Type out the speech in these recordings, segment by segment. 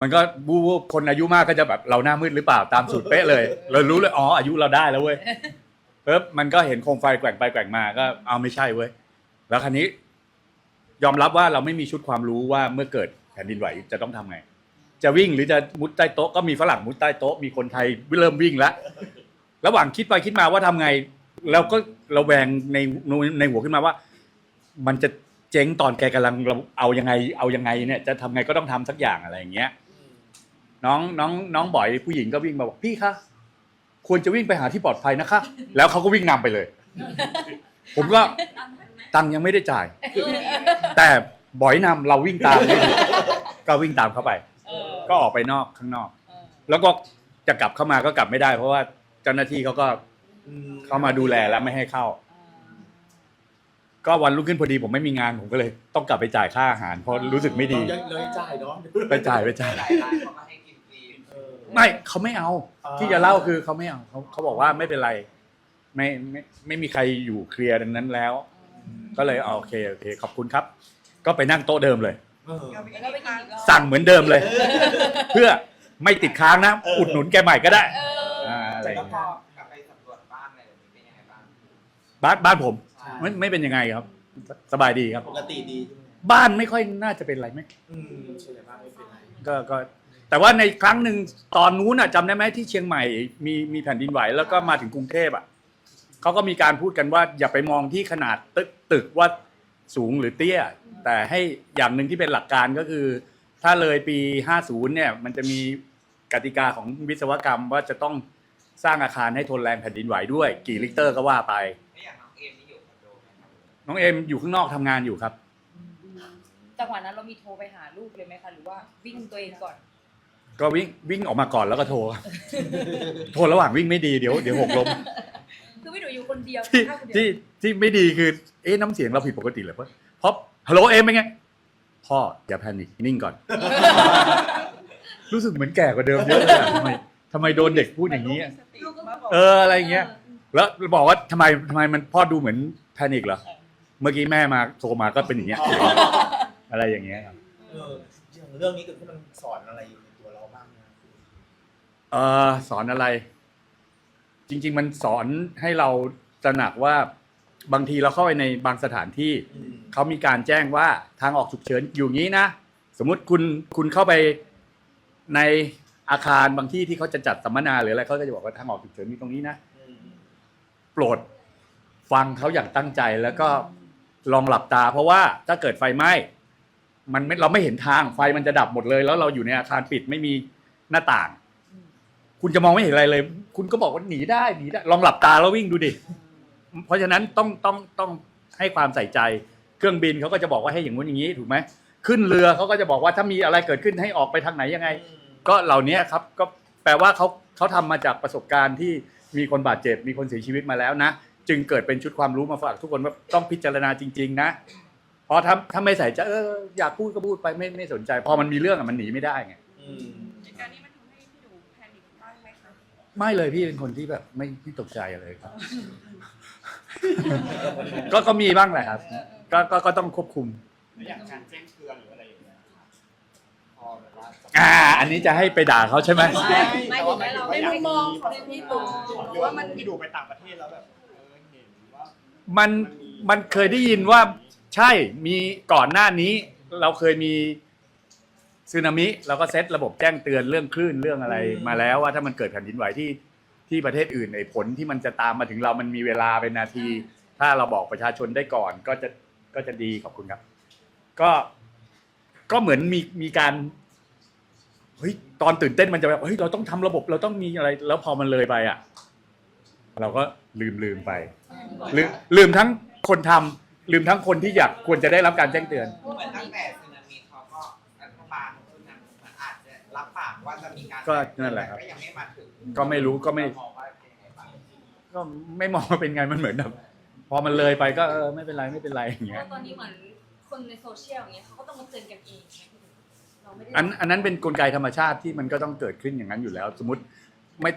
มันก็บูบคนอายุมากก็จะแบบเราหน้ามืดหรือเปล่าตามสูตรเป๊ะเลย เรารู้เลยอ๋ออายุเราได้แล้วเว้ยปึ๊บมันก็เห็นโคมไฟแกว่งไปแกว่งมาก็เอาไม่ใช่เว้ยแล้วคันนี้ ยอมรับว่าเราไม่มีชุดความรู้ว่าเมื่อเกิดแผ่นดินไหวจะต้องทำไง จะวิ่งหรือจะมุดใต้โต๊ะก็มีฝรั่งมุดใต้โต๊ะมีคนไทยเริ่มวิ่งแล้วระหว่างคิดไปคิดมาว่าทำไงเราก็ระแวงในในหัวขึ้นมาว่า มันจะเจ๊งตอนแกกำลังเอายังไง เอายังไงเนี่ยจะทำไงก็ต้องทำสักอย่างอะไรอย่างเงี้ย น้องน้องน้องบ่อยผู้หญิงก็วิ่งมาบอกพี่คะควรจะวิ่งไปหาที่ปลอดภัยนะคะ แล้วเขาก็วิ่งนำไปเลย ผมก็ตังค์ยังไม่ได้จ่าย แต่บ่อยนำเราวิ่งตาม ก็วิ่งตามเข้าไป เออก็ออกไปนอกข้างนอก เออแล้วก็จะกลับเข้ามาก็กลับไม่ได้ เพราะว่าเจ้าหน้าที่เขาก็อืเข้ามาดูแลแล้วไม่ให้เข้าก็วันรุ่งขึ้นพอดีผมไม่มีงานผมก็เลย ต้องกลับไปจ่ายค่าอาหารเพราะรู้สึกไม่ดี เราเลยจ่ายเนาะไปจ่ายไปจ่ายหลายร้านเขาก็ ไม่เขาไม่เอาอ่าที่จะเล่าคือเขาไม่เอาเขาเขาบอกว่าไม่เป็นไร ไม่ไม่ไม่มีใครอยู่เคลียร์ดังนั้นแล้ว ก็เลยเอาโอเคโอเค ขอบคุณครับ ก็ไปนั่งโต๊ะเดิมเลยเออแล้วก็ไปกินอีกรอบสั่งเหมือนเดิมเลย เพื่อไม่ติดค้างนะ เอออุ อุดหนุนแกใหม่ก็ได้เอออ่าอะไรอแล้วย่างพอเงี้ยกลับไปสำรวจบ้านอะไรแบบนี้เป็นยังไงบ้างบ้านบ้านผมใช่ไม่ไม่เป็นยังไงครับ สบายดีครับ ปกติดีใช่ไหมบ้านไม่ค่อยน่าจะเป็นไรไหมอืมเฉลี่ยมากไม่เป็นไรก็ก็ แต่ว่าในครั้งหนึ่งตอนนู้นอะจำได้ไหมที่เชียงใหม่มีมีแผ่นดินไหวแล้วก็มาถึงกรุงเทพอะเขาก็มีการพูดกันว่าอย่าไปมองที่ขนาดตึกตึกว่าสูงหรือเตี้ย แต่ให้อย่างหนึ่งที่เป็นหลักการก็คือ ถ้าเลยปี 50 เนี่ย มันจะมีกติกาของวิศวกรรมว่าจะต้องสร้างอาคารให้ทนแรงแผ่นดินไหวด้วย กี่ลิกเตอร์ก็ว่าไป ไม่อย่างน้องเอมนี่อยู่คอนโดไหมครับน้องเอ็มอยู่ข้างนอกทำงานอยู่ครับ จังหวะนั้นเรามีโทรไปหาลูกเลยไหมคะ หรือว่าวิ่งตัวเองก่อน ก็วิ่งวิ่งออกมาก่อนแล้วก็โทร โทรระหว่างวิ่งไม่ดีเดี๋ยวเดี๋ยวหกล้มคือพี่หนูอยู่คนเดียวที่ข้าวคนเดียวที่ที่ไม่ดีคือ เอ๊ะน้ำเสียงเราผิดปกติเหรอเพราะเพราะฮัลโหลเอ็มเป็นไงพ่ออย่าแพนิคนิ่งก่อน รู้สึกเหมือนแก่กว่าเดิมเยอะเลยอะทำไมทำไมโดนเด็กพูดอย่างนี้อะเอออะไรอย่างเงี้ย แล้วบอกว่าทำไมทำไมมันพ่อดูเหมือนแพนิคเหรอเมื่อกี้แม่มาโทรมาก็เป็นอย่างเงี้ยอะไรอย่างเงี้ยครับ เอออย่างเรื่องนี้เกิดขึ้นมันสอนอะไรอยู่ในตัวเราบ้างนะ เออสอนอะไร จริง ๆ มันสอนให้เราตระหนักว่าบางทีเราเข้าไปในบางสถานที่อืมเขามีการแจ้งว่าทางออกฉุกเฉินอยู่งี้นะสมมุติคุณคุณเข้าไปในอาคารบางที่ที่เขาจะจัดสัมมนาหรืออะไรเขาก็จะบอกว่าทางออกฉุกเฉินมีตรงนี้นะอืมโปรดฟังเขาอย่างตั้งใจแล้วก็ลองหลับตา เพราะว่าถ้าเกิดไฟไหม้มันไม่เราไม่เห็นทางไฟมันจะดับหมดเลย แล้วเราอยู่ในอาคารปิดไม่มีหน้าต่าง คุณจะมองไม่เห็นอะไรเลย คุณก็บอกว่าหนีได้หนีได้ ลองหลับตาแล้ววิ่งดูดิ เพราะฉะนั้นต้องต้องต้องให้ความใส่ใจ เครื่องบินเขาก็จะบอกว่าให้อย่างงู้นอย่างนี้ถูกไหมขึ้นเรือเขาก็จะบอกว่าถ้ามีอะไรเกิดขึ้นให้ออกไปทางไหนยังไง ก็เหล่านี้ครับก็แปลว่าเขาเขาทำมาจากประสบการณ์ที่มีคนบาดเจ็บมีคนเสียชีวิตมาแล้วนะ จึงเกิดเป็นชุดความรู้มาฝากทุกคนว่าต้องพิจารณาจริง ๆ นะเพราะถ้าถ้าไม่ใส่ใจเอออยากพูดก็พูดไปไม่ไม่สนใจ พอมันมีเรื่องอะมันหนีไม่ได้ไง เหตุการณ์นี้มันแพนิคบ้างไหมคะ ไม่เลยพี่เป็นคนที่แบบไม่ไม่ตกใจเลยครับ ก็ก็มีบ้างแหละครับ ก็ก็ก็ต้องควบคุม อย่างการแจ้งเตือนหรืออะไรอย่างเงี้ยครับพอแบบว่าอ่า อันนี้จะให้ไปด่าเขาใช่ไหม ไม่ไม่ถึงให้เราในไม่มุมมองขขอองงพี่พี่หนูตูหรือว่ามันพี่ดูไปต่างประเทศแล้วแบบเออเห็นว่า มันมันเคยได้ยินว่าใช่มีก่อนหน้านี้ เราเคยมี สึนามิเราก็เซตระบบแจ้งเตือนเรื่องคลื่นเรื่องอะไรมาแล้วว่าถ้ามันเกิดแผ่นดินไหวที่ที่ประเทศอื่นไอ้ผลที่มันจะตามมาถึงเรามันมีเวลาเป็นนาที ถ้าเราบอกประชาชนได้ก่อนก็จะก็จะดีขอบคุณครับ ก็ก็เหมือนมีมีการเฮ้ยตอนตื่นเต้นมันจะแบบเฮ้ยเราต้องทำระบบเราต้องมีอะไร แล้วพอมันเลยไปอะ เราก็ลืมลืมไป ลืมลืมทั้งคนทำลืมทั้งคนที่อยากควรจะได้รับการแจ้งเตือนเหมือนตั้งแต่ มีการก็นั่นแหละครับ ก็ยังไม่มาถึงก็ไม่รู้ก็ไม่มองว่าเป็นยังไงบ้างก็ไม่มองว่าเป็นไงมันเหมือนแบบพอมันเลยไปก็เออไม่เป็นไรไม่เป็นไรอย่างเพเงี้ย ราะตอนนี้เหมือนคนในโซเชียลอย่างเงี้ยเขาก็ต้องมาเตือนกันเองไงพี่หนูเราไม่ได้อันอันนั้นเป็นกลไกธรรมชาติที่มันก็ต้องเกิดขึ้นอย่างนั้นอยู่แล้ว สมมติไม่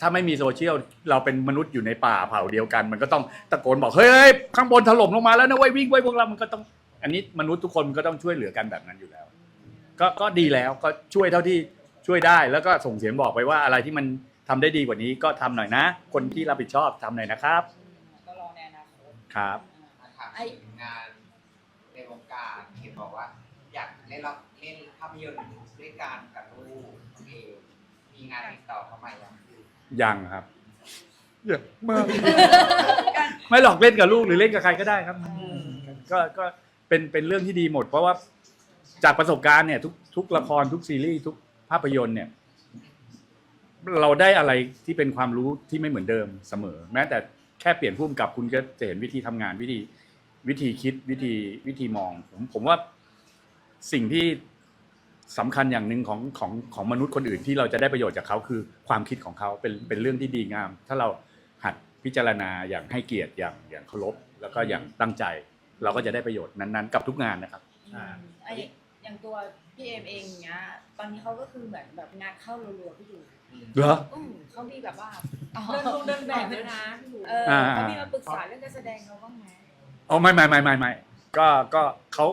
ถ้าไม่มีโซเชียลเราเป็นมนุษย์อยู่ในป่าเผ่าเดียวกัน มันก็ต้องตะโกนบอกเฮ้ยเฮ้ยข้างบนถล่มลงมาแล้วนะเว้ยวิ่งไว้ยพวกเรา มันก็ต้อง อันนี้มนุษย์ทุกคนมันก็ต้องช่วยเหลือกันแบบนั้นอยู่แล้ว ก็ก็ดีแล้วก็ช่วยเท่าที่ ช่วยได้แล้วก็ส่งเสียงบอกไปว่าอะไรที่มันทำได้ดีกว่านี้ก็ทำหน่อยนะ คนที่รับผิดชอบทำหน่อยนะครับก็รอในอนาคตครับถามถึงงานในวงการเห็นบอกว่า อยากเล่นละเล่นภาพยนตร์ด้วยกันกับลูกโอเคมีงานติดต่อเข้ามายังยังครับเยอะมาก ไม่หลอกเล่นกับลูกหรือเล่นกับใครก็ได้ครับ ก็ก็เป็นเป็นเรื่องที่ดีหมด เพราะว่าจากประสบการณ์เนี่ยทุกทุกละครทุกซีรีส์ทุก ภาพยนตร์เนี่ย เราได้อะไรที่เป็นความรู้ที่ไม่เหมือนเดิมเสมอ แม้แต่แค่เปลี่ยนผู้กำกับคุณก็จะเห็นวิธีทำงานวิธีวิธีคิดวิธีวิธีมอง ผมผมว่าสิ่งที่สำคัญอย่างหนึ่งของของของมนุษย์คนอื่นที่เราจะได้ประโยชน์จากเขาคือความคิดของเขาเป็นเป็นเรื่องที่ดีงาม ถ้าเราหัดพิจารณาอย่างให้เกียรติอย่างอย่างเคารพแล้วก็อย่างตั้งใจ เราก็จะได้ประโยชน์นั้นๆ กับทุกงานนะครับอ่าไออย่างตัว พี่เอมเองเนี้ย ตอนนี้เขาก็คือเหมือนแบบงานเข้ารัวๆพี่ดูเหรอ อืมเขามีแบบว่าอ๋อเดินลงเดินแบบด้วยนะพี่ดูเอออ่า เขามีมาปรึกษาเรื่องการแสดงเราบ้างไหมอ๋อไม่ไม่ไม่ไม่ไม่ก็ก็เขา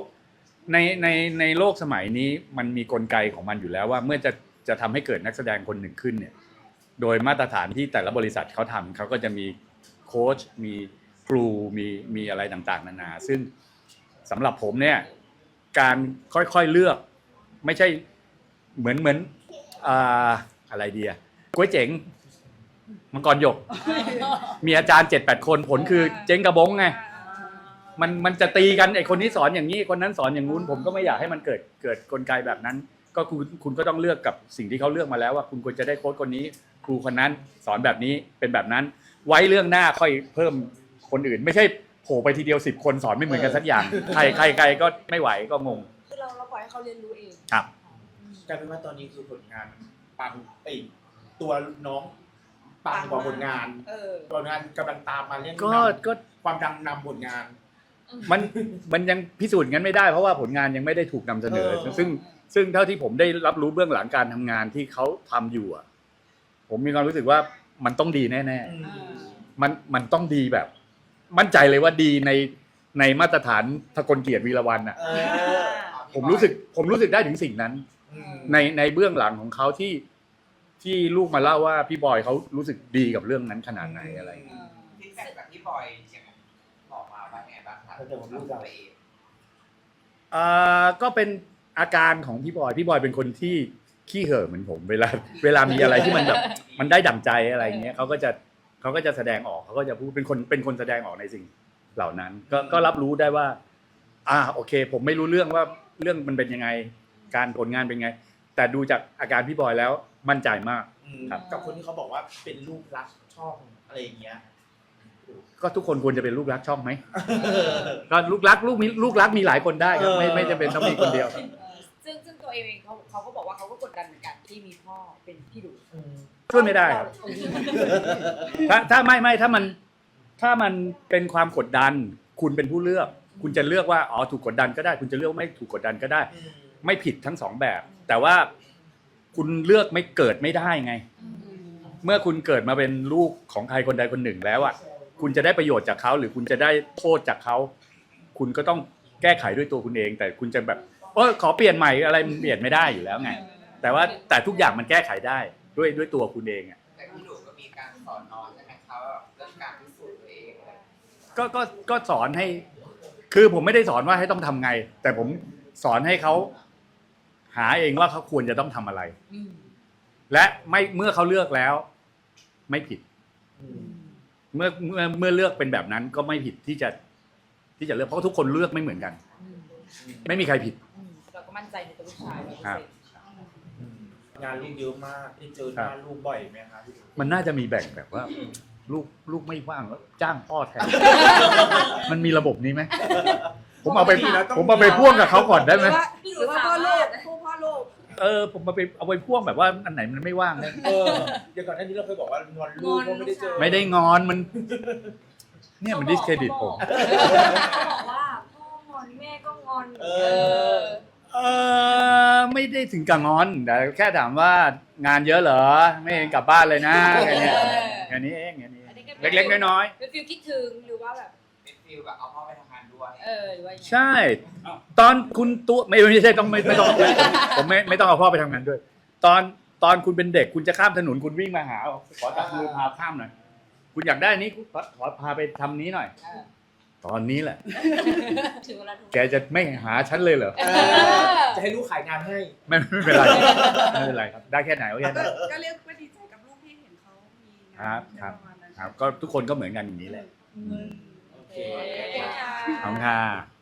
ในในในโลกสมัยนี้มันมีกลไกของมันอยู่แล้วว่าเมื่อจะจะทำให้เกิดนักแสดงคนหนึ่งขึ้นเนี่ย โดยมาตรฐานที่แต่ละบริษัทเขาทำเขาก็จะมีโค้ชมีครูมีมีอะไรต่างๆ นานา ซึ่งสำหรับผมเนี่ยการค่อยๆเลือก ไม่ใช่เหมือนเหมือนอ่าอะไรเดียก๋วยเจ๋งมังกรหยก มีอาจารย์เจ็ดแปดคนผลคือเจ๊งกระบงไงมันมันจะตีกันไอคนนี้สอนอย่างนี้คนนั้นสอนอย่างงู้นผมก็ไม่อยากให้มันเกิดเกิดกลไกแบบนั้น ก็คุณคุณก็ต้องเลือกกับสิ่งที่เขาเลือกมาแล้วว่า คุณควรจะได้โค้ชคนนี้ ครูคนนั้นสอนแบบนี้เป็นแบบนั้น ไว้เรื่องหน้าค่อยเพิ่มคนอื่น ไม่ใช่โผล่ไปทีเดียวสิบคนสอนไม่เหมือนกันสักอย่างใครใครใครก็ไม่ไหวก็งง ให้เขาเรียนรู้เองครับ กลายเป็นว่าตอนนี้คือผลงานปังไอยตัวน้องปังกว่าผลงานเออผลงานกำลังตามมาเรื่องก็นำก็ความดังนำผลงาน มันมันยังพิสูจน์งั้นไม่ได้เพราะว่าผลงานยังไม่ได้ถูกนำเสนอ เออ ซึ่งซึ่งเท่าที่ผมได้รับรู้เบื้องหลังการทำงานที่เขาทำอยู่อะผมมีความรู้สึกว่ามันต้องดีแน่อืมๆมันมันต้องดีแบบ มั่นใจเลยว่าดีในในมาตรฐานทกลเกียรติวีรวันอะเออ ผมรู้สึกผมรู้สึกได้ถึงสิ่งนั้น อืม ในในเบื้องหลังของเขาที่ที่ลูกมาเล่าว่าพี่บอยเขารู้สึกดีกับเรื่องนั้นขนาดไหนอะไรอย่างเงี้ย ฟีดแบ็กแบบพี่บอยยังบอกมาว่าไงบ้างครับแต่ผมรู้จัก ตัวเองอ่าก็เป็นอาการของพี่บอย พี่บอยเป็นคนที่ขี้เห่อะเหมือนผม เวลาเวลามีอะไรที่มันแบบมันได้ดั่งใจอะไรอย่างเงี้ยเขาก็จะเขาก็จะแสดงออกเขาก็จะพูดเป็นคนเป็นคนแสดงออกในสิ่งเหล่านั้น ก็ก็รับรู้ได้ว่า อ่าโอเค ผมไม่รู้เรื่องว่า เรื่องมันเป็นยังไง การผลงานเป็นไง แต่ดูจากอาการพี่บอยแล้วมั่นใจมากอืมครับ กับคนที่เขาบอกว่าเป็นลูกรักช่องอะไรอย่างเงี้ยก็ทุกคนควรจะเป็นลูกรักช่องไหมก็ลูกรักลูกมีลูกรักมีหลายคนได้ครับไม่เออไม่จำเป็นต้องมีคนเดียวเออซึ่งซึ่งตัวเองเขาเขาก็บอกว่าเขาก็กดดันเหมือนกันที่มีพ่อเป็นพี่ดูอืมช่วยไม่ได้ครับถ้าถ้าไม่ไม่ถ้ามันถ้ามันเป็นความกดดัน คุณเป็นผู้เลือก คุณจะเลือกว่าอ๋อถูกกดดันก็ได้ คุณจะเลือกไม่ถูกกดดันก็ได้อืมไม่ผิดทั้งสองแบบ แต่ว่าคุณเลือกไม่เกิดไม่ได้ไง เมื่อคุณเกิดมาเป็นลูกของใครคนใดคนหนึ่งแล้วอะคุณจะได้ประโยชน์จากเขาหรือคุณจะได้โทษจากเขา คุณก็ต้องแก้ไขด้วยตัวคุณเอง แต่คุณจะแบบเออขอเปลี่ยนใหม่อะไรมันเปลี่ยนไม่ได้อยู่แล้วไง แต่ว่าแต่ทุกอย่างมันแก้ไขได้ด้วยด้วยตัวคุณเองอะแต่พี่หนูก็มีการสอนน้องใช่ไหมครับเรื่องการพิสูจน์ตัวเองอะไรก็ก็ก็สอนให้ คือผมไม่ได้สอนว่าให้ต้องทำไง แต่ผมสอนให้เขาหาเองว่าเขาควรจะต้องทำอะไร อืมและไม่เมื่อเขาเลือกแล้ว ไม่ผิดอืมเมื่อเมื่อเมื่อเลือกเป็นแบบนั้นก็ไม่ผิดที่จะที่จะเลือกเพราะทุกคนเลือกไม่เหมือนกัน อืมไม่มีใครผิด อืมเราก็มั่นใจในตัวลูกชายร้อยเปอร์ครับเซ็นต์อืมงานลูกเยอะมากได้เจอหน้าลูกบ่อยไหมครับพี่ดูมันน่าจะมีแบ่งแบบว่า ลูกลูกไม่ว่างแล้วจ้างพ่อแทน มันมีระบบนี้ไหมผมเอาไปผมเอาไปพ่วงกับเขาก่อนได้ไหมหรือว่าพ่อลูกพ่อพ่อลูกเออผมมาไปเอาไปพ่วงแบบว่าอันไหนมันไม่ว่างเนี่ยเออเดี๋ยวก่อนหน้านี้เราเคยบอกว่างอนลูกเพราะไม่ได้เจอไม่ได้งอนมัน เนี่ยมันดิสเครดิตผมเขาบอกว่าพ่องอนแม่ก็งอนเออเออไม่ได้ถึงกับงอนแต่แค่ถามว่างานเยอะเหรอ ไม่เห็นกลับบ้านเลยนะแค่เนี้ยแค่นี้เองแค่นี้ เองเล็กๆ น้อยเป็นฟิลคิดถึงหรือว่าแบบ เป็นฟิลแบบเอาพ่อไปทำงานดด้วยเออหรือว่ายังไงใช่ ตอนคุณตัวไม่ไม่ใช่ต้องไม่ไม่ต้องผมไม่ไม่ต้องเอาพ่อไปทำงานด้วย ตอนตอนคุณเป็นเด็กคุณจะข้ามถนนคุณวิ่งมาหาขอจับมือพาข้ามหน่อยคุณอยากได้นี้ขอขอพาไปทำนี้หน่อย เออตอนนี้แหละ ถึงเวลาถูกแกจะไม่หาฉันเลยเหรอ เออจะให้ลูกขายงานให้ ไม่ไม่เป็นไรไม่เป็นไรครับ ได้แค่ไหนก็แค่ก็นั้น ก็เรียกว่าดีใจกับลูกที่เห็นเขามีงานครับครับประมาณนั้น ครับก็ทุกคนก็เหมือนกันอย่างนี้แหละอืมโอเคขอบคุณค่ะ